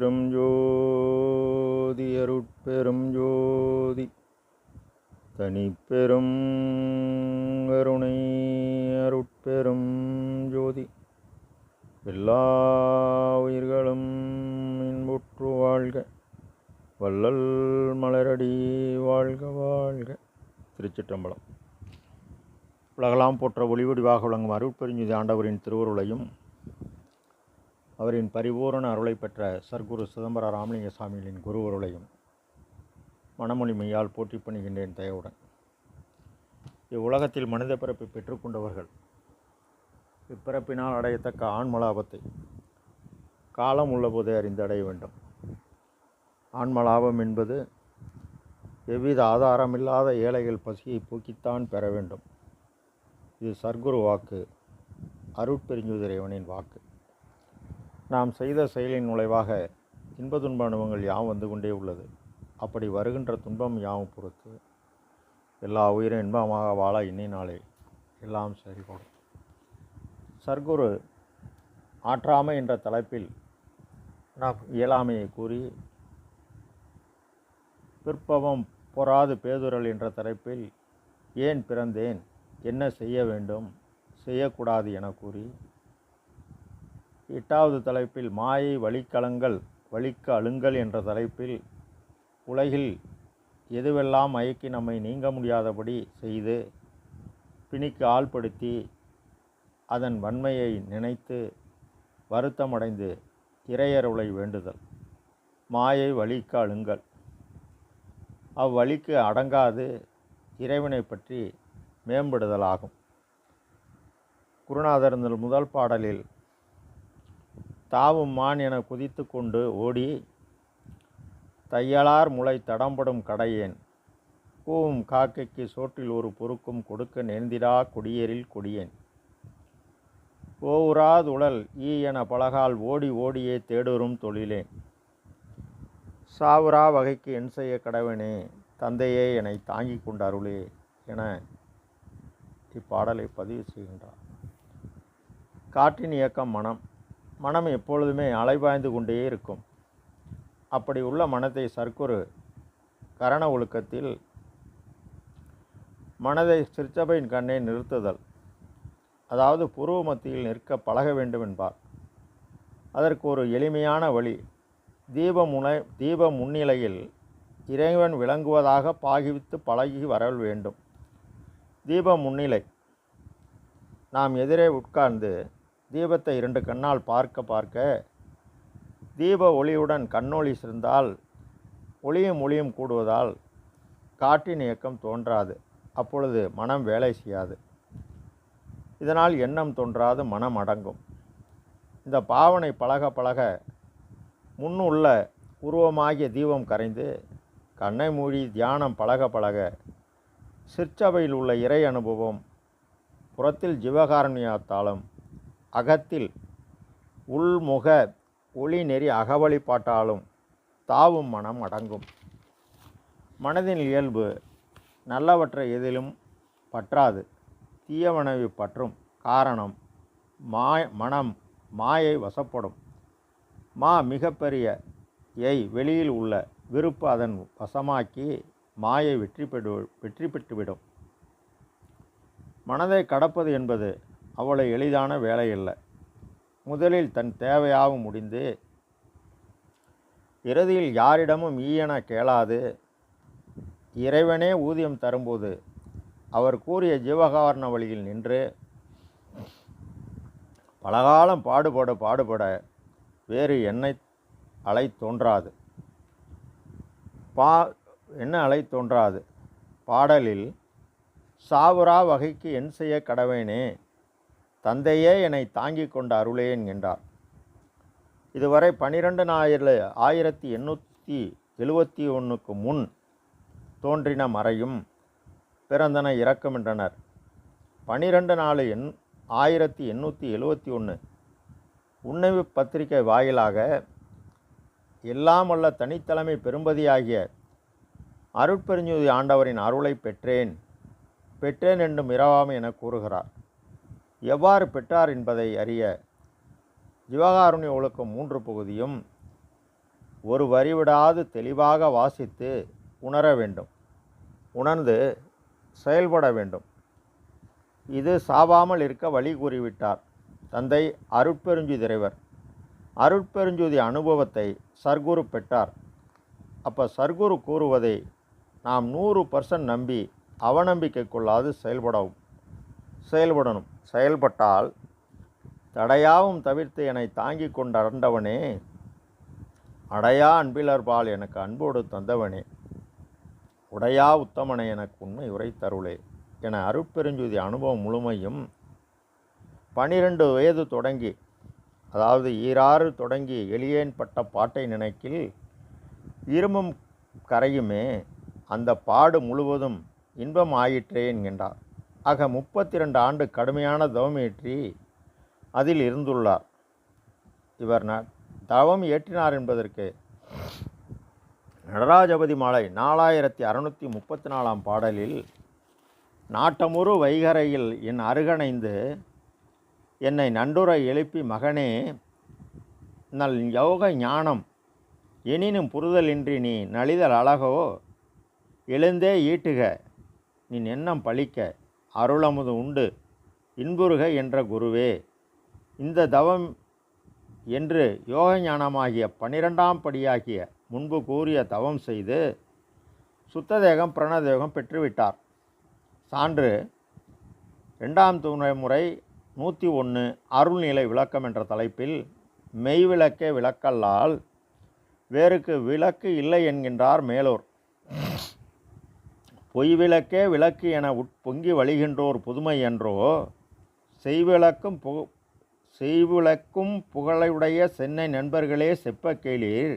அருட்பெரும் ஜோதி அருட்பெரும் ஜோதி தனிப்பெரும் கருணை அருட்பெரும் ஜோதி. எல்லா உயிர்களும் இன்புற்று வாழ்க வள்ளல் மலரடி வாழ்க வாழ்க. திருச்சிற்றம்பலம். உலகலாம் போற்ற ஒளிவடிவாக விளங்கும் அருட்பெருஞ்சுதி ஆண்டவரின் திருவருளையும் குருவின் பரிபூரண அருளை பெற்ற சர்க்குரு சிதம்பர ராமலிங்க சாமிகளின் குருவருளையும் மனமொழி மெய்யால் போட்டி பணிகின்றேன் தயவுடன். இவ்வுலகத்தில் மனித பிறப்பை பெற்றுக்கொண்டவர்கள் இப்பிறப்பினால் அடையத்தக்க ஆன்மலாபத்தை காலம் உள்ளபோதே அறிந்து அடைய வேண்டும். ஆன்மலாபம் என்பது எவ்வித ஆதாரமில்லாத ஏழைகள் பசியை போக்கித்தான் பெற வேண்டும். இது சர்க்குரு வாக்கு அருட்பெருஞ்சுதிரைவனின் வாக்கு. நாம் செய்த செயலின் நுழைவாக இன்ப துன்ப அனுபவங்கள் யாவும் வந்து கொண்டே உள்ளது. அப்படி வருகின்ற துன்பம் யாவும் பொறுத்து. எல்லா உயிரும் இன்பமாக வாழ இன்னை நாளே எல்லாம் சரிபடும். சர்க்குரு ஆற்றாமை என்ற தலைப்பில் நாம் இயலாமையை கூறி பிற்பவம் பொறாது பேதுரல் என்ற தலைப்பில் ஏன் பிறந்தேன்? என்ன செய்ய வேண்டும்? செய்யக்கூடாது என கூறி எட்டாவது தலைப்பில் மாயை வழிக்கலங்கள் வழிக்க அழுங்கள் என்ற தலைப்பில் உலகில் எதுவெல்லாம் மயக்கி நம்மை நீங்க முடியாதபடி செய்து பிணிக்கு ஆள்படுத்தி அதன் வன்மையை நினைத்து வருத்தமடைந்து இறையருளை வேண்டுதல். மாயை வழிக்க அழுங்கள் அவ்வழிக்கு அடங்காது இறைவனை பற்றி மேம்படுதலாகும். குருநாதர் முதல் பாடலில் தாவும் மான் என குதித்து கொண்டு ஓடி தையலார் முளை தடம்படும் கடையேன். கூவும் காக்கைக்கு சோற்றில் ஒரு பொறுக்கும் கொடுக்க நேர்ந்திடா கொடியேறில் கொடியேன். ஓவுராதுழல் ஈ என பலகால் ஓடி ஓடியே தேடுறும் தொழிலேன். சாவுரா வகைக்கு என் செய்ய கடவனே தந்தையே என்னை தாங்கிக் கொண்ட அருளே என இப்பாடலை பதிவு செய்கின்றார். காற்றின் இயக்கம் மனம். மனம் எப்பொழுதுமே அலைபாய்ந்து கொண்டே இருக்கும். அப்படி உள்ள மனத்தை சர்க்குரு கரண ஒழுக்கத்தில் மனதை சிற்சபையின் கண்ணை நிறுத்துதல். அதாவது புருவ மத்தியில் நிற்க பழக வேண்டும் என்பார் அதற்கு ஒரு எளிமையான வழி தீப முனை தீப முன்னிலையில் இறைவன் விளங்குவதாக பாகிவித்து பழகி வர வேண்டும். தீப முன்னிலை. நாம் எதிரே உட்கார்ந்து தீபத்தை இரண்டு கண்ணால் பார்க்க பார்க்க தீப ஒளியுடன் கண்ணொளி சேர்ந்தால் ஒளியும் ஒளியும் கூடுவதால் காற்றின் இயக்கம் தோன்றாது. அப்பொழுது மனம் வேலை செய்யாது. இதனால் எண்ணம் தோன்றாது மனம் அடங்கும். இந்த பாவனை பழக பழக முன்னுள்ள உருவமாகிய தீபம் கரைந்து கண்ணை மூடி தியானம் பழக பழக சிற்சபையில் உள்ள இறை அனுபவம் புறத்தில் ஜீவகாரண்யத்தாலும் அகத்தில் உள்முக ஒளி நெறி அகவழிப்பாட்டாலும் தாவும் மனம் அடங்கும். மனதின் இயல்பு நல்லவற்றை எதிலும் பற்றாது. தீயவனவி பற்றும் காரணம் மா மனம் மாயை வசப்படும். மா மிகப்பெரிய எய் வெளியில் உள்ள விருப்பு அதன் வசமாக்கி மாயை வெற்றி பெற்று வெற்றி பெற்றுவிடும். மனதை கடப்பது என்பது அவ்வளோ எளிதான வேலை இல்லை. முதலில் தன் தேவையாகவும் முடிந்து இறுதியில் யாரிடமும் ஈயென கேளாது. இறைவனே ஊதியம் தரும்போது அவர் கூறிய ஜீவகாரண வழியில் நின்று பலகாலம் பாடுபட பாடுபட வேறு என்னை அலை தோன்றாது. பா என்ன அலை தோன்றாது? பாடலில் சாவுரா வகைக்கு என் செய்ய கடவேனே தந்தையே என்னை தாங்கிக் கொண்ட அருளேன் என்றார். இதுவரை பனிரெண்டு ஞாயிறு ஆயிரத்தி எண்ணூற்றி எழுவத்தி ஒன்றுக்கு முன் தோன்றின மறையும் பிறந்தன இறக்குமென்றனர் பனிரெண்டு நாலு எண் ஆயிரத்தி எண்ணூற்றி எழுவத்தி ஒன்று உண்மைவு பத்திரிகை வாயிலாக எல்லாம் வல்ல தனித்தலைமை பெரும்பதியாகிய அருட்பெருஞ்சுதி ஆண்டவரின் அருளை பெற்றேன் பெற்றேன் என்றும் இரவாமை என கூறுகிறார். எவ்வாறு பெற்றார் என்பதை அறிய ஜீவகாருண்ய ஒழுக்கம் மூன்று பகுதியும் ஒரு வரிவிடாது தெளிவாக வாசித்து உணர வேண்டும். உணர்ந்து செயல்பட வேண்டும். இது சாவாமல் இருக்க வழி கூறிவிட்டார். தந்தை அருட்பெருஞ்சுதி இறைவர் அருட்பெருஞ்சுதி அனுபவத்தை சர்க்குரு பெற்றார். அப்போ சர்க்குரு கூறுவதை நாம் நூறு பர்சன்ட் நம்பி அவநம்பிக்கை கொள்ளாது செயல்படவும் செயல்படணும். செயல்பட்டால் தடையாவும் தவிர்த்து என்னை தாங்கி கொண்டு அடையா அன்பிலர்பால் எனக்கு அன்போடு தந்தவனே. உடையா உத்தமனை எனக்கு உண்மை உரை தருளே என அருட்பெருஞ்சுதி அனுபவம் முழுமையும் பனிரெண்டு வயது தொடங்கி அதாவது ஈராறு தொடங்கி எளியேன் பட்ட பாட்டை நினைக்கில் இருமும் கரையுமே அந்த பாடு முழுவதும் இன்பம் ஆயிற்றே என்கின்றார் ஆக முப்பத்தி ரெண்டு ஆண்டு கடுமையான தவமேற்றி அதில் இருந்துள்ளார். இவர் ந தவம் ஏற்றினார் என்பதற்கு நடராஜபதி மாலை நாலாயிரத்தி அறுநூற்றி முப்பத்தி நாலாம் பாடலில் நாட்டமுறு வைகரையில் என் அருகணைந்து என்னை நண்டுரை எழுப்பி மகனே நல் யோக ஞானம் எனினும் புரிதலின்றி நீ நலிதல் அழகோ எழுந்தே ஈட்டுக நீ எண்ணம் பழிக்க அருளமுது உண்டு. இன்புருக என்ற குருவே இந்த தவம் என்று யோக ஞானமாகிய பனிரெண்டாம் படியாகிய முன்பு கூறிய தவம் செய்து சுத்ததேகம் பிரணதேகம் பெற்றுவிட்டார். சான்று ரெண்டாம் முறை நூற்றி ஒன்று அருள்நிலை விளக்கம் என்ற தலைப்பில் மெய்விளக்கே விளக்கல்லால் வேறுக்கு விளக்கு இல்லை என்கின்றார் மேலூர். பொய் விளக்கே விளக்கு என உட்பொங்கி வழிகின்றோர் புதுமை என்றோ செய்விளக்கும் பு செய்விளக்கும் புகழையுடைய சென்னை நண்பர்களே செப்பக்கேளீர்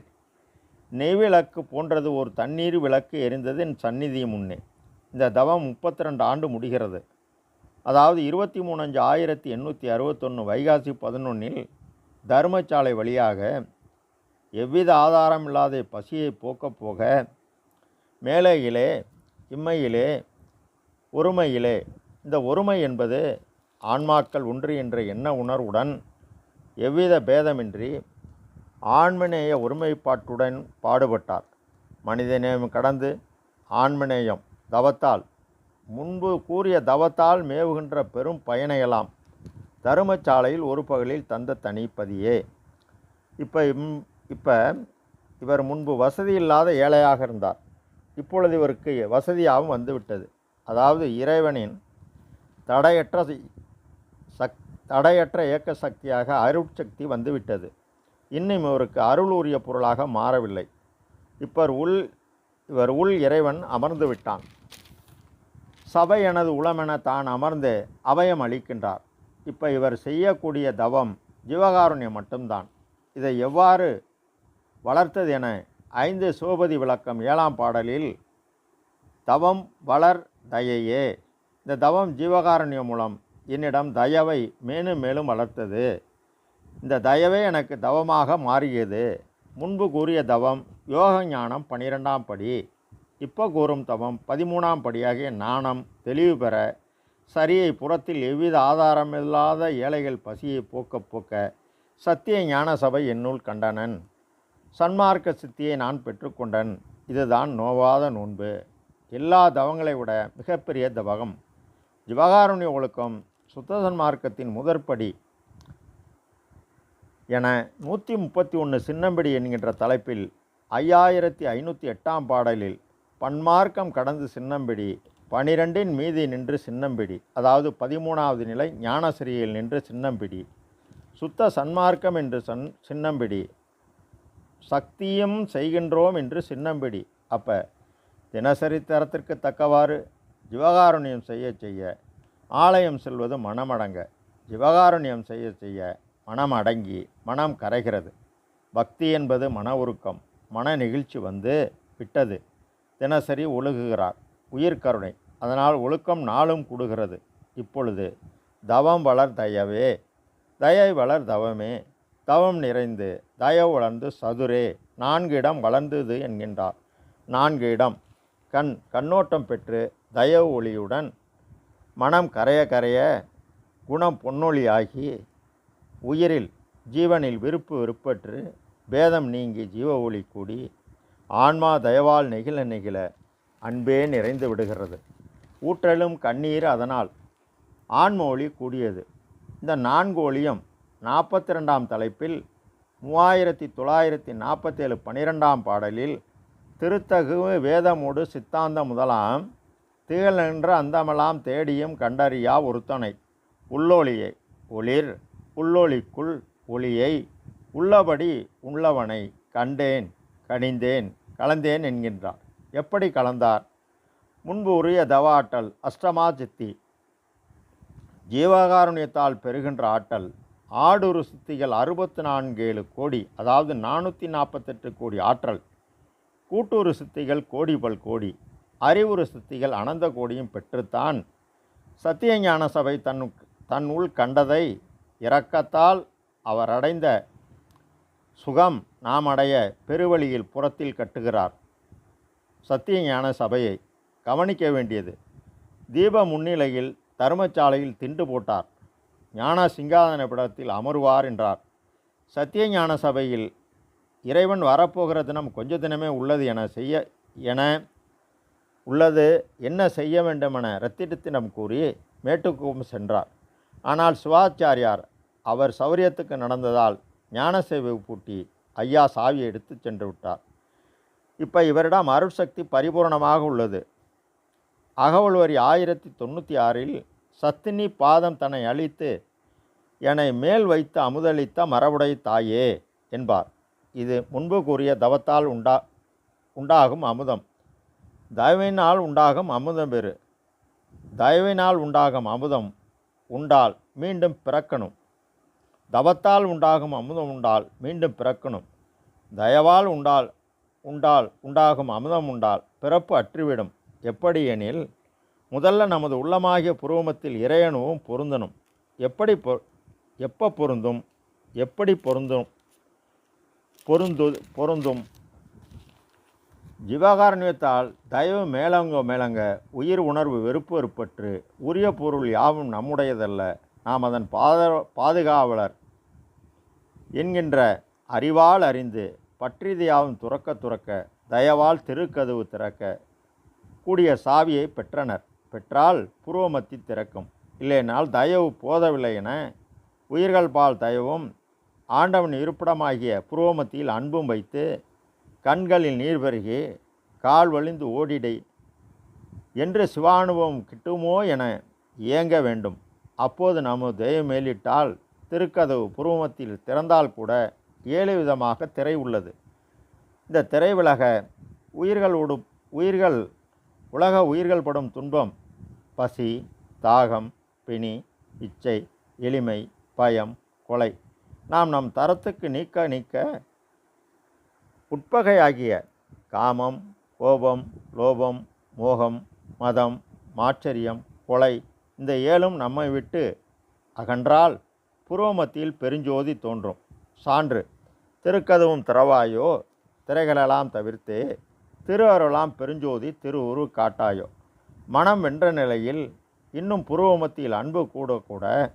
நெய்விளக்கு போன்றது ஒரு தண்ணீர் விளக்கு எரிந்தது என் சந்நிதி முன்னே. இந்த தவம் முப்பத்தி ரெண்டு ஆண்டு முடிகிறது. அதாவது இருபத்தி மூணு அஞ்சு ஆயிரத்தி எண்ணூற்றி அறுபத்தொன்று வைகாசி பதினொன்றில் தர்மசாலை வழியாக எவ்வித ஆதாரம் இல்லாத பசியை போக்கப் போக மேலையிலே இம்மையிலே ஒருமையிலே. இந்த ஒருமை என்பது ஆன்மாக்கள் ஒன்று என்ற எண்ண உணர்வுடன் எவ்வித பேதமின்றி ஆண்மநேய ஒருமைப்பாட்டுடன் பாடுபட்டார். மனிதநேயம் கடந்து ஆண்மநேயம் தவத்தால் முன்பு கூறிய தவத்தால் மேவுகின்ற பெரும் பயனையெல்லாம் தருமச்சாலையில் ஒரு பகலில் தந்த தனிப்பதியே. இப்போ இப்போ இவர் முன்பு வசதி இல்லாத ஏழையாக இருந்தார். இப்பொழுது இவருக்கு வசதியாகவும் வந்துவிட்டது. அதாவது இறைவனின் தடையற்ற சக் தடையற்ற இயக்க சக்தியாக அருட்சக்தி வந்துவிட்டது. இன்னும் இவருக்கு அருள் உரிய பொருளாக மாறவில்லை. இப்போ உள் இவர் உள் இறைவன் அமர்ந்து விட்டான். சபை எனது உளமென தான் அமர்ந்து அபயம் அளிக்கின்றார். இப்போ இவர் செய்யக்கூடிய தவம் ஜீவகாருண்யம் மட்டும்தான். இதை எவ்வாறு வளர்த்தது என ஐந்து சோபதி விளக்கம் ஏழாம் பாடலில் தவம் வளர் தயையே. இந்த தவம் ஜீவகாரண்யம் மூலம் என்னிடம் தயவை மேலும் மேலும் வளர்த்தது. இந்த தயவே எனக்கு தவமாக மாறியது. முன்பு கூறிய தவம் யோக ஞானம் பன்னிரெண்டாம் படி இப்போ கூறும் தவம் பதிமூணாம் படியாகிய நாணம் தெளிவு பெற சரியை புறத்தில் எவ்வித ஆதாரமில்லாத ஏழைகள் பசியை போக்க போக்க சத்திய ஞான சபை என்னுள் கண்டனன். சன்மார்க்க சித்தியை நான் பெற்றுக்கொண்டன். இதுதான் நோவாத நோன்பு. எல்லா தவங்களை விட மிகப்பெரிய தவகம். ஜிவகாருண்ய ஒழுக்கம் சுத்த சன்மார்க்கத்தின் முதற்படி என நூற்றி முப்பத்தி ஒன்று சின்னம்படி என்கின்ற தலைப்பில் ஐயாயிரத்தி ஐநூற்றி எட்டாம் பாடலில் பன்மார்க்கம் கடந்து சின்னம்பிடி பனிரெண்டின் மீதி நின்று சின்னம்பிடி அதாவது பதிமூணாவது நிலை ஞானசிரியில் நின்று சின்னம்பிடி சுத்த சன்மார்க்கம் என்று சன் சின்னம்பிடி சக்தியும் செய்கின்றோம் என்று சின்னம்பிடி. அப்போ தினசரி தரத்திற்கு தக்கவாறு ஜிவகாருண்யம் செய்ய செய்ய ஆலயம் செல்வது மனமடங்க. ஜிவகாருண்யம் செய்ய செய்ய மனம் அடங்கி மனம் கரைகிறது. பக்தி என்பது மன உருக்கம். மன நெகிழ்ச்சி வந்து விட்டது. தினசரி ஒழுகுகிறார். உயிர் கருணை. அதனால் ஒழுக்கம் நாளும் கூடுகிறது. இப்பொழுது தவம் வளர் தயவே. தயை வளர் தவமே. தவம் நிறைந்து தயவு வளர்ந்து சதுரே நான்கு இடம் வளர்ந்தது என்கின்றார். நான்கு இடம். கண் கண்ணோட்டம் பெற்று தயவு ஒளியுடன் மனம் கரைய கரைய குணம் பொன்னொழியாகி உயிரில் ஜீவனில் விருப்பு விருப்பற்று பேதம் நீங்கி ஜீவ ஒளி கூடி ஆன்மா தயவால் நெகிழ நெகிழ அன்பே நிறைந்து விடுகிறது. ஊற்றலும் கண்ணீர் அதனால் ஆன்ம ஒளி கூடியது. இந்த நான்கு ஒளியும் நாற்பத்தி ரெண்டாம் தலைப்பில் மூவாயிரத்தி தொள்ளாயிரத்தி நாற்பத்தேழு பன்னிரெண்டாம் பாடலில் திருத்தகு வேதமுடு சித்தாந்த முதலாம் திகழென்ற அந்தமெல்லாம் தேடியும் கண்டறியா ஒருத்தனை. உள்ளொளியை ஒளிர் உள்ளொளிக்குள் ஒளியை உள்ளபடி உள்ளவனை கண்டேன் கணிந்தேன் கலந்தேன் என்கின்றார். எப்படி கலந்தார்? முன்பு உரிய தவாட்டல் அஷ்டமா சித்தி. ஜீவகாருண்யத்தால் பெறுகின்ற ஆட்டல் ஆடுரு சித்திகள் அறுபத்து நான்கேழு கோடி அதாவது நானூற்றி நாற்பத்தெட்டு கோடி ஆற்றல். கூட்டுரு சுத்திகள் கோடி பல் கோடி அறிவுறு சுத்திகள் அனந்த கோடியும் பெற்றுத்தான். சத்தியஞான சபை தன் தன் உள் கண்டதை இரக்கத்தால் அவர் அடைந்த சுகம் நாம் அடைய பெருவழியில் புறத்தில் கட்டுகிறார். சத்தியஞான சபையை கவனிக்க வேண்டியது. தீப முன்னிலையில் தருமச்சாலையில் திண்டு போட்டார். ஞான சிங்காதன பிடத்தில் அமருவார் என்றார். சத்தியஞான சபையில் இறைவன் வரப்போகிற தினம் கொஞ்ச தினமே உள்ளது என செய்ய என உள்ளது. என்ன செய்ய வேண்டுமென ரத்திடத்திடம் கூறி மேட்டுக்கும் சென்றார். ஆனால் சிவாச்சாரியார் அவர் சௌரியத்துக்கு நடந்ததால் ஞான சேவை பூட்டி ஐயா சாவியை எடுத்து சென்று விட்டார். இப்போ இவரிடம் அருட்சக்தி பரிபூரணமாக உள்ளது. அகவல் வரி ஆயிரத்தி தொண்ணூற்றி ஆறில் சத்தினி பாதம் தன்னை அழித்து என்னை மேல் வைத்து அமுதளித்த மரபுடை தாயே என்பார். இது முன்பு கூறிய தவத்தால் உண்டா உண்டாகும் அமுதம். தயவினால் உண்டாகும் அமுதம் பெறு தயவினால் உண்டாகும் அமுதம் உண்டால் மீண்டும் பிறக்கணும். தவத்தால் உண்டாகும் அமுதம் உண்டால் மீண்டும் பிறக்கணும். தயவால் உண்டால் உண்டால் உண்டாகும் அமுதம் உண்டால் பிறப்பு அற்றுவிடும். எப்படி எனில் முதல்ல நமது உள்ளமாகிய புருவமத்தில் இறையணுவும் பொருந்தணும். எப்படி பொ எப்போ பொருந்தும்? எப்படி பொருந்தும்? பொருந்து பொருந்தும். ஜீவகாரண்யத்தால் தயவு மேலங்க மேலங்க உயிர் உணர்வு வெறுப்பு வெறுப்பற்று உரிய பொருள் யாவும் நம்முடையதல்ல. நாம் அதன் பாத பாதுகாவலர் என்கின்ற அறிவால் அறிந்து பற்றிதியாவும் துறக்க துறக்க தயவால் திருக்கதவு திறக்க கூடிய சாவியை பெற்றனர். பெற்றால் புருவமத்தி திறக்கும். இல்லைனால் தயவு போதவில்லை என உயிர்கள் பால் தயவும் ஆண்டவன் இருப்பிடமாகிய புருவமத்தியில் அன்பும் வைத்து கண்களில் நீர் பெருகி கால் வழிந்து ஓடிடை. என்று சிவானுபவம் கிட்டுமோ என இயங்க வேண்டும். அப்போது நமது தெய்வம் மேலிட்டால் திருக்கதவு புருவமத்தில் திறந்தால் கூட ஏழு விதமாக திரை உள்ளது. இந்த திரை விலக உயிர்கள் உடு உயிர்கள் உலக உயிர்கள் படும் துன்பம் பசி தாகம் பிணி இச்சை எளிமை பயம் கொலை. நாம் நம் தரத்துக்கு நீக்க நீக்க உட்பகையாகிய காமம் கோபம் லோபம் மோகம் மதம் மாச்சரியம் கொலை இந்த ஏழும் நம்மை விட்டு அகன்றால் புருவமத்தியில் பெருஞ்சோதி தோன்றும். சான்று திருக்கதவும் திறவாயோ திரைகளெல்லாம் தவிர்த்து திரு அருளாம் பெருஞ்சோதி திரு உரு காட்டாயோ. மனம் வென்ற நிலையில் இன்னும் புருவமத்தியில் அன்பு கூட கூட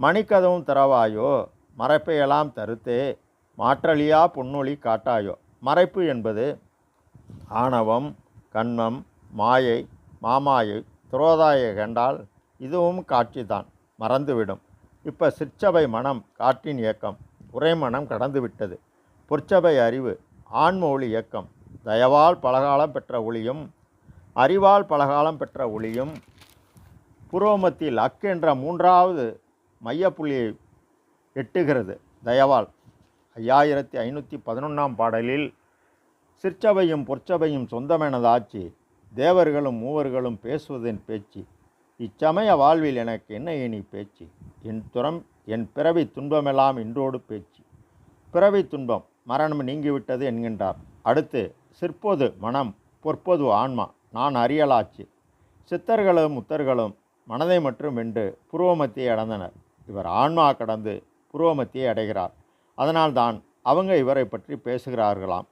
மணிக்கதவும் திறவாயோ மறைப்பையெல்லாம் தருத்தே மாற்றலியா பொன்னொழி காட்டாயோ? மறைப்பு என்பது ஆணவம் கண்மம் மாயை மாமாயை துரோதாய கண்டால் இதுவும் காட்சிதான் மறந்துவிடும். இப்போ சிற்சபை மனம் காற்றின் இயக்கம் உரைமனம் கடந்து விட்டது பொற்சபை அறிவு ஆன்ம ஒளி இயக்கம். தயவால் பலகாலம் பெற்ற ஒளியும் அறிவால் பலகாலம் பெற்ற ஒளியும் புரோமத்தில் அக் என்ற மூன்றாவது மையப்புள்ளியை எட்டுகிறது தயவால். ஐயாயிரத்தி ஐநூற்றி பதினொன்றாம் பாடலில் சிற்சபையும் பொற்சபையும் சொந்தமெனதாச்சு தேவர்களும் மூவர்களும் பேசுவதன் பேச்சு இச்சமய வாழ்வில் எனக்கு என்ன இனி பேச்சு? என் துறம் என் பிறவி துன்பமெல்லாம் இன்றோடு பேச்சு. பிறவி துன்பம் மரணம் நீங்கிவிட்டது என்கின்றார். அடுத்து சிற்பொது மனம் பொற்பொது ஆன்மா. நான் அறியலாச்சு சித்தர்களும் முத்தர்களும் மனதை மட்டும் வென்று புருவமத்தியை அடைந்தனர். இவர் ஆன்மா கடந்து புருவமத்தியை அடைகிறார். அதனால்தான் அவங்க இவரை பற்றி பேசுகிறார்களாம்.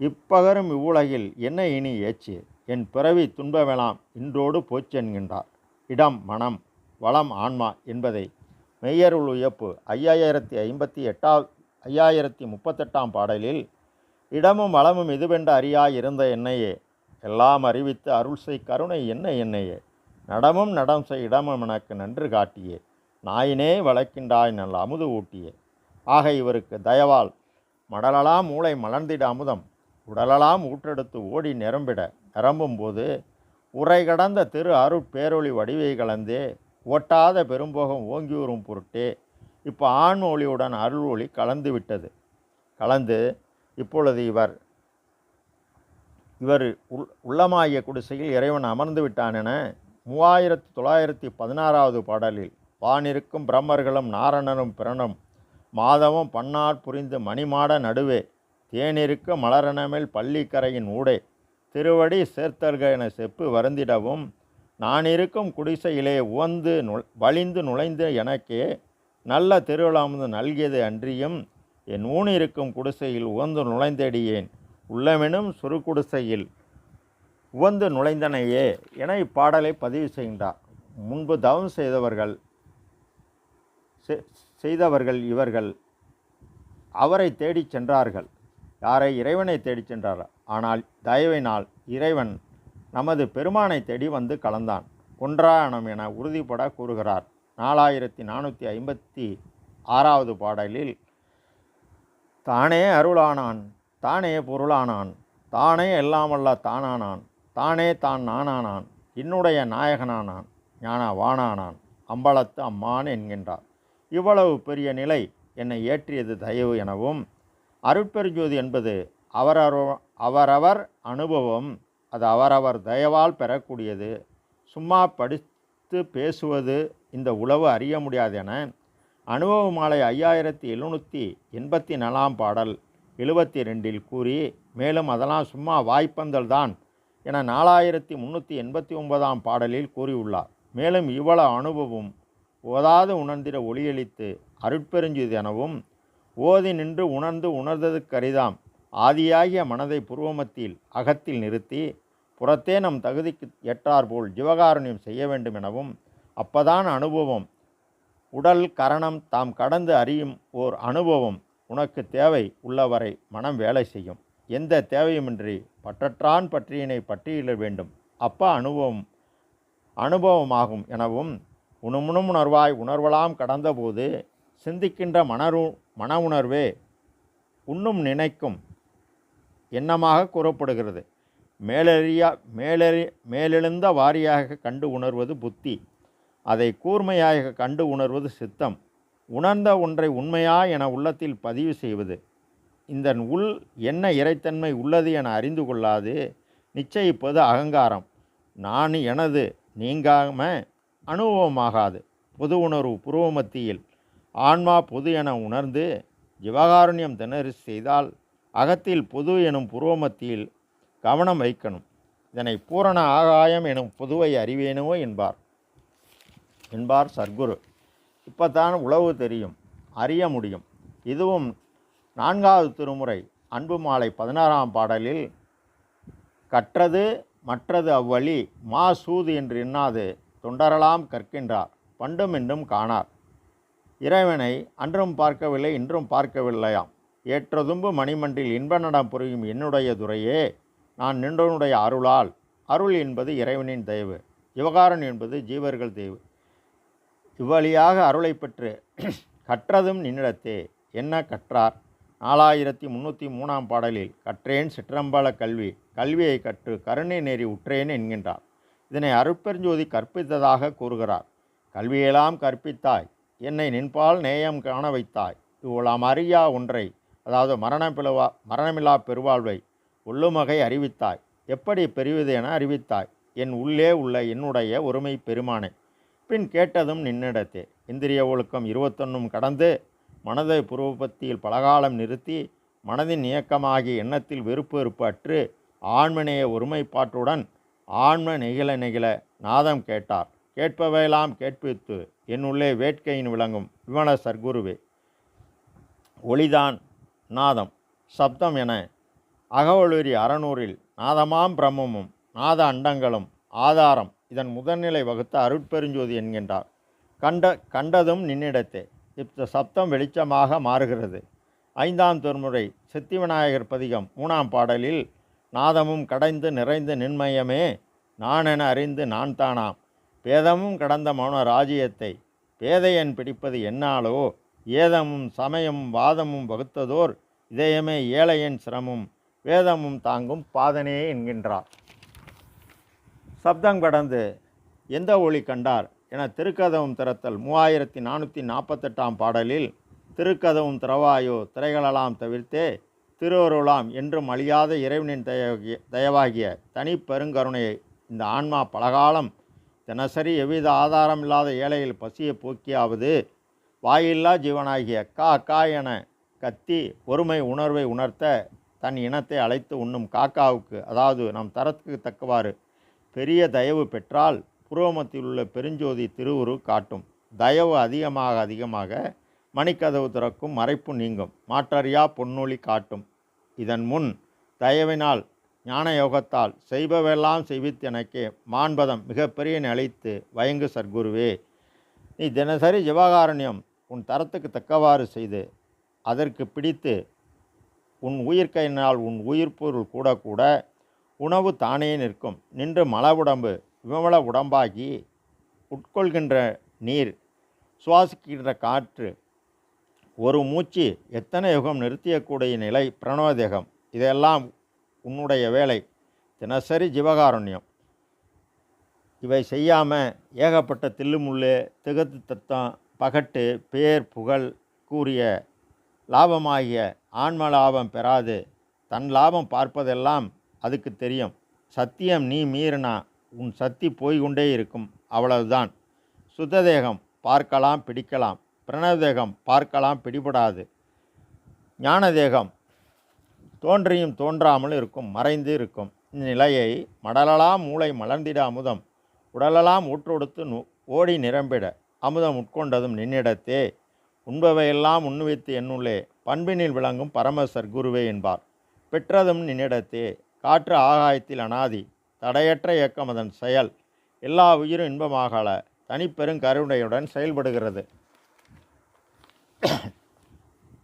இப்பகரும் இவ்வுலகில் என்ன இனி ஏச்சு? என் பிறவி துன்பமெல்லாம் இன்றோடு போச்சு என்கின்றார். இடம் மனம் வளம் ஆன்மா என்பதை மெய்யருள் உயப்பு ஐயாயிரத்தி ஐம்பத்தி எட்டாவது ஐயாயிரத்தி முப்பத்தெட்டாம் பாடலில் இடமும் வளமும் இதுவென்று அறியா இருந்த என்னையே எல்லாம் அறிவித்து அருள் செய் கருணை என்ன என்னையே? நடமும் நடம் செய் இடமும் எனக்கு நன்று காட்டியே. நாயினே வளர்க்கின்றாய் நல்ல அமுது ஊட்டியே. ஆக இவருக்கு தயவால் மடலலாம் மூளை மலர்ந்திட அமுதம். உடலலாம் ஊற்றெடுத்து ஓடி நிரம்பிட நிரம்பும் போது உரை கடந்த திரு அருட்பேரொளி வடிவை கலந்தே ஓட்டாத பெரும்போகம் ஓங்கியூறும் பொருட்டே இப்போ ஆண் ஒளியுடன் அருள் ஒளி கலந்து விட்டது. கலந்து இப்பொழுது இவர் இவர் உள் உள்ளமாகிய குடிசையில் இறைவன் அமர்ந்து விட்டான் என மூவாயிரத்தி தொள்ளாயிரத்தி பதினாறாவது பாடலில் வானிருக்கும் பிரம்மர்களும் நாரணனும் பிறனும் மாதவம் பன்னார் புரிந்து மணிமாட நடுவே தேனிருக்க மலரணமேல் பள்ளிக்கரையின் ஊடே திருவடி சேர்த்தல்க என செப்பு வருந்திடவும் நான் இருக்கும் குடிசையிலே உவந்து நு வலிந்து நுழைந்து எனக்கே நல்ல திருவிழாமது நல்கியது அன்றியும் என் ஊனிருக்கும் குடிசையில் உவந்து நுழைந்தடியேன். உள்ளமெனும் சுரு உவந்து நுழைந்தனையே என இப்பாடலை பதிவு செய்கின்றார் முன்பு தவம் செய்தவர்கள் செ- செய்தவர்கள் இவர்கள் அவரை தேடிச் சென்றார்கள். யாரை? இறைவனை தேடிச் சென்றார். ஆனால் தயவினால் இறைவன் நமது பெருமானை தேடி வந்து கலந்தான். ஒன்றாயணம் என உறுதிப்பட கூறுகிறார். நாலாயிரத்தி நானூற்றி ஐம்பத்தி ஆறாவது பாடலில் தானே அருளானான் தானே பொருளானான். தானே எல்லாமல்ல தானானான். தானே தான் நானானான். என்னுடைய நாயகனானான். ஞானா வானானான் அம்பலத்து அம்மான் என்கின்றார். இவ்வளவு பெரிய நிலை என்னை ஏற்றியது தயவு எனவும் அருட்பெருஞ்சோதி என்பது அவரவர் அவரவர் அனுபவம் அது அவரவர் தயவால் பெறக்கூடியது. சும்மா படித்து பேசுவது இந்த உளவு அறிய முடியாது என அனுபவ மாலை ஐயாயிரத்தி எழுநூற்றி எண்பத்தி நாலாம் பாடல் எழுபத்தி ரெண்டில் கூறி மேலும் அதெல்லாம் சும்மா வாய்ப்பந்தல் தான் என நாலாயிரத்தி முந்நூற்றி எண்பத்தி ஒன்பதாம் பாடலில் கூறியுள்ளார். மேலும் இவ்வளவு அனுபவம் ஓதாது உணர்ந்திட ஒளியளித்து அருட்பெருஞ்சுது எனவும் ஓதி நின்று உணர்ந்து உணர்ந்தது கரிதாம். ஆதியாகிய மனதை புருவமத்தில் அகத்தில் நிறுத்தி புறத்தே நம் தகுதிக்கு எட்டாற்போல் ஜீவகாருண்யம் செய்ய வேண்டும் எனவும் அப்பதான் அனுபவம். உடல் கரணம் தாம் கடந்து அறியும் ஓர் அனுபவம். உனக்கு தேவை உள்ளவரை மனம் வேலை செய்யும். எந்த தேவையுமின்றி பற்றற்றான் பற்றியினை பட்டியலிட வேண்டும். அப்பா அனுபவம் அனுபவமாகும் எனவும் உணர்வாய் உணர்வலாம் கடந்தபோது சிந்திக்கின்ற மனரு மன உணர்வே உண்ணும் நினைக்கும் எண்ணமாக கூறப்படுகிறது. மேலெறியா மேலெறி மேலெழுந்த வாரியாக கண்டு உணர்வது புத்தி. அதை கூர்மையாக கண்டு உணர்வது சித்தம். உணர்ந்த ஒன்றை உண்மையா என உள்ளத்தில் பதிவு செய்வது. இந்த உள் என்ன இறைத்தன்மை உள்ளது என அறிந்து கொள்ளாது நிச்சயிப்பது அகங்காரம். நான் எனது நீங்காம அனுபவமாகாது. பொது உணர்வு புருவ மத்தியில். ஆன்மா பொது என உணர்ந்து ஜிவகாருண்யம் திணறி செய்தால் அகத்தில் பொது எனும் புருவ மத்தியில் கவனம் வைக்கணும். இதனை பூரண ஆகாயம் எனும் பொதுவை அறிவேனோ என்பார். என்பார் சர்க்குரு இப்போ தான் உளவு தெரியும் அறிய முடியும். இதுவும் நான்காவது திருமுறை அன்பு மாலை பதினாறாம் பாடலில் கற்றது மற்றது அவ்வழி மா சூது என்று எண்ணாது தொண்டரலாம் கற்கின்றார் பண்டும் என்றும் காணார். இறைவனை அன்றும் பார்க்கவில்லை இன்றும் பார்க்கவில்லையாம். ஏற்றதும்பு மணிமண்டில் இன்ப நடம் புரியும் என்னுடைய துறையே நான் நின்றனுடைய அருளால். அருள் என்பது இறைவனின் தயவு சிவகாரன் என்பது ஜீவர்கள் தெய்வு. இவ்வழியாக அருளை பெற்று கற்றதும் நின்னிடத்தே. என்ன கற்றார்? நாலாயிரத்தி முந்நூற்றி மூணாம் பாடலில் கற்றேன் சிற்றம்பல கல்வி கல்வியை கற்று கருணை நெறி உற்றேன் என்கின்றார். இதனை அருட்பெருஞ்சோதி கற்பித்ததாக கூறுகிறார். கல்வியெல்லாம் கற்பித்தாய் என்னை நின்பால் நேயம் காண வைத்தாய். இவ்வளம் அறியா ஒன்றை அதாவது மரண பிளவா மரணமில்லா பெருவாழ்வை உள்ளுமகை அறிவித்தாய். எப்படி பெறுவது என அறிவித்தாய். என் உள்ளே உள்ள என்னுடைய ஒருமை பெருமானை பின் கேட்டதும் நின்னிடத்தே. இந்திரிய ஒழுக்கம் இருபத்தொன்னும் கடந்து மனதை புருவபத்தியில் பலகாலம் நிறுத்தி மனதின் இயக்கமாகிய எண்ணத்தில் வெறுப்பு வெறுப்பு அற்று ஆண்மனைய ஒருமைப்பாட்டுடன் ஆன்ம நெகிழ நெகிழ நாதம் கேட்டார். கேட்பவையெல்லாம் கேட்பித்து என்னுள்ளே வேட்கையின் விளங்கும். விமல சர்க்குருவே. ஒளிதான் நாதம். சப்தம் என அகவலுரி அறநூறில் நாதமாம் பிரம்மமும் நாத அண்டங்களும் ஆதாரம் இதன் முதன்நிலை வகுத்த அருட்பெருஞ்சோதி என்கின்றார். கண்ட கண்டதும் நின்னிடத்தே. இப்ப சப்தம் வெளிச்சமாக மாறுகிறது. ஐந்தாம் திருமுறை சித்திவிநாயகர் பதிகம் மூணாம் பாடலில் நாதமும் கடைந்து நிறைந்து நின்மயமே நானென அறிந்து நான் தானாம். பேதமும் கடந்த மௌன ராஜ்யத்தை பேதையன் பிடிப்பது என்னாலோ ஏதமும் சமயமும் வாதமும் வகுத்ததோர் இதயமே ஏழையன் சிரமும் வேதமும் தாங்கும் பாதனே என்கின்றார். சப்தம் கடந்து எந்த ஒளி கண்டார் என திருக்கதவும் திறத்தல் மூவாயிரத்தி நானூற்றி நாற்பத்தெட்டாம் பாடலில் திருக்கதவும் திறவாயோ திரைகளெல்லாம் தவிர்த்தே திருவருளாம் என்றும் அழியாத இறைவனின் தயவாகிய தயவாகிய தனி பெருங்கருணையை இந்த ஆன்மா பலகாலம் தினசரி எவ்வித ஆதாரம் இல்லாத ஏழையில் பசியை போக்கியாவது வாயில்லா ஜீவனாகிய கா கா என கத்தி ஒருமை உணர்வை உணர்த்த தன் இனத்தை அழைத்து உண்ணும் காக்காவுக்கு அதாவது நம் தரத்துக்கு தக்கவாறு பெரிய தயவு பெற்றால் புரோமத்தில் உள்ள பெருஞ்சோதி திருவுரு காட்டும். தயவு அதிகமாக அதிகமாக மணிக்கதவு திறக்கும் மறைப்பு நீங்கும். மாற்றறியா பொன்னொழி காட்டும். இதன் முன் தயவினால் ஞான யோகத்தால் செய்பவெல்லாம் செய்வித்தெனக்கே மாண்பதம் மிகப்பெரிய நிலைத்து வயங்கு சர்க்குருவே. நீ தினசரி ஜிவகாரண்யம் உன் தரத்துக்கு தக்கவாறு செய்து அதற்கு பிடித்து உன் உயிர்க்கையினால் உன் உயிர் பொருள் கூட கூட உணவு தானே நிற்கும். நின்று மல உடம்பு விமல உடம்பாகி உட்கொள்கின்ற நீர் சுவாசிக்கின்ற காற்று. ஒரு மூச்சு எத்தனை யுகம் நிறுத்தியக்கூடிய நிலை பிரணவதேகம். இதெல்லாம் உன்னுடைய வேலை. தினசரி ஜீவகாருண்யம். இவை செய்யாமல் ஏகப்பட்ட தில்லுமுள்ளு திகத்து தத்தம் பகட்டு பேர் புகழ் கூறிய லாபமாகிய ஆன்ம லாபம் பெறாது. தன் லாபம் பார்ப்பதெல்லாம் அதுக்கு தெரியும். சத்தியம் நீ மீறினா உன் சக்தி போய்கொண்டே இருக்கும். அவ்வளவுதான். சுத்ததேகம் பார்க்கலாம் பிடிக்கலாம். பிரணவதேகம் பார்க்கலாம் பிடிபடாது. ஞானதேகம் தோன்றியும் தோன்றாமல் இருக்கும் மறைந்து இருக்கும். இந்நிலையை மடலலாம் மூளை மலர்ந்திட அமுதம். உடலெல்லாம் ஊற்றொடுத்து நு ஓடி நிரம்பிட அமுதம் உட்கொண்டதும் நின்னிடத்தே. உண்பவையெல்லாம் உண்ணுவித்து என்னுள்ளே பண்பினில் விளங்கும் பரம சர்க்குருவே என்பார். பெற்றதும் நின்னிடத்தே. காற்று ஆகாயத்தில் அனாதி தடையற்ற இயக்கம் அதன் செயல். எல்லா உயிரும் இன்பமாகல தனிப்பெருங்கருணையுடன் செயல்படுகிறது.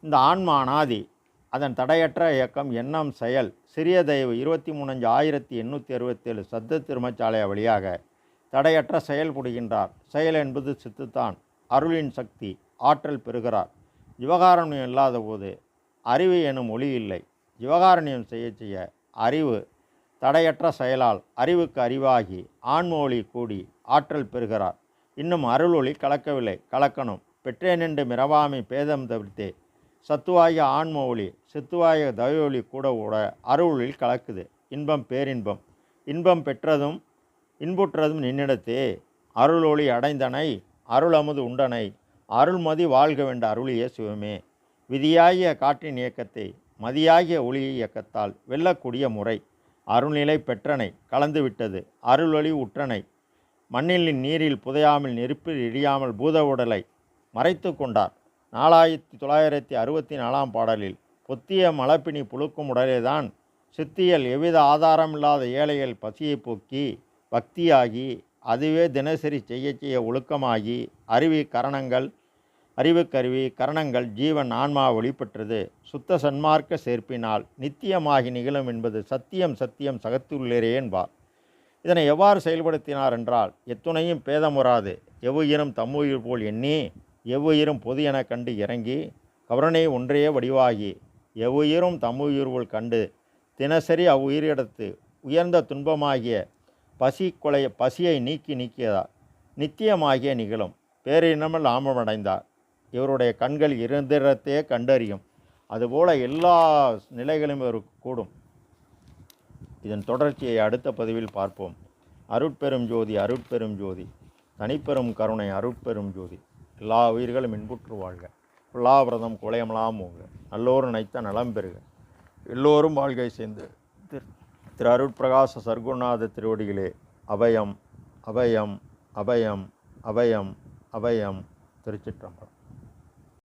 இந்த ஆன்மா அனாதி அதன் தடையற்ற இயக்கம் எண்ணம் செயல். சிறிய தயவு இருபத்தி மூணஞ்சு ஆயிரத்தி எண்ணூற்றி அறுபத்தேழு சத்த திருமச்சாலை வழியாக தடையற்ற செயல்புடுகின்றார் செயல் என்பது சித்துத்தான். அருளின் சக்தி ஆற்றல் பெறுகிறார். ஜிவகாரண்யம் இல்லாத போது அறிவு எனும் ஒளி இல்லை. ஜிவகாரண்யம் செய்ய செய்ய அறிவு தடையற்ற செயலால் அறிவுக்கு அறிவாகி ஆண்மொழி கூடி ஆற்றல் பெறுகிறார். இன்னும் அருளொளி கலக்கவில்லை. கலக்கணும். பெற்றேனென்று மிரவாமை பேதம் தவிர்த்தே. சத்துவாய ஆன்ம ஒளி சித்துவாய ஒளி கூட கூட அருளில் கலக்குது. இன்பம் பேரின்பம். இன்பம் பெற்றதும் இன்புற்றதும் நின்னிடத்தே. அருள் ஒளி அடைந்தனை அருள் அமுது உண்டனை. அருள்மதி வாழ்க வேண்ட அருளிய சிவமே. விதியாகிய காற்றின் இயக்கத்தை மதியாகிய ஒளி இயக்கத்தால் வெல்லக்கூடிய முறை. அருள்நிலை பெற்றனை கலந்துவிட்டது. அருளொளி உற்றனை மண்ணில் நீரில் புதையாமல் நெருப்பில் இடியாமல் பூத உடலை மறைத்து கொண்டார். நாலாயிரத்தி தொள்ளாயிரத்தி அறுபத்தி நாலாம் பாடலில் பொத்திய மலப்பினி புழுக்கும் உடலேதான் சித்தியல் எவ்வித ஆதாரமில்லாத ஏழைகள் பசியை போக்கி பக்தியாகி அதுவே தினசரி செய்ய செய்ய ஒழுக்கமாகி அருவி கரணங்கள் அறிவுக்கருவி கரணங்கள் ஜீவன் ஆன்மா ஒளிப்பெற்றது. சுத்த சன்மார்க்க சேர்ப்பினால் நித்தியமாகி நிகழும் என்பது சத்தியம் சத்தியம் சகத்துள்ளேரே என்பார். இதனை எவ்வாறு செயல்படுத்தினார் என்றால் எத்துணையும் பேதமுறாது எவ்வுயிரும் தம்முயிர் போல் எண்ணி எவ்வுயிரும் பொது என கண்டு இறங்கி கவரணை ஒன்றே வடிவாகி எவ்வுயிரும் தம்முயிர் போல் கண்டு தினசரி அவ்வுயிரிடத்து உயர்ந்த துன்பமாகிய பசி கொலை பசியை நீக்கி நீக்கியதார். நித்தியமாகிய நிகழும். பேரினமல் ஆமமடைந்தார் இவருடைய கண்கள் இருந்திரத்தையே கண்டறியும். அதுபோல எல்லா நிலைகளும் இவருக்கு கூடும். இதன் தொடர்ச்சியை அடுத்த பதிவில் பார்ப்போம். அருட்பெரும் ஜோதி அருட்பெரும் ஜோதி. தனிப்பெரும் கருணை அருட்பெரும் ஜோதி. எல்லா உயிர்களும் இன்புற்று வாழ்க. புல்லாவிரதம் குலையமலாம் ஓங்க. நல்லோரும் நினைத்த நலம் பெறுக. எல்லோரும் வாழ்கை சேர்ந்து திரு திரு அருட்பிரகாச சர்க்குருநாத திருவடிகளே அபயம் அபயம் அபயம் அபயம் அபயம் திருச்சிற்றம்பலம்.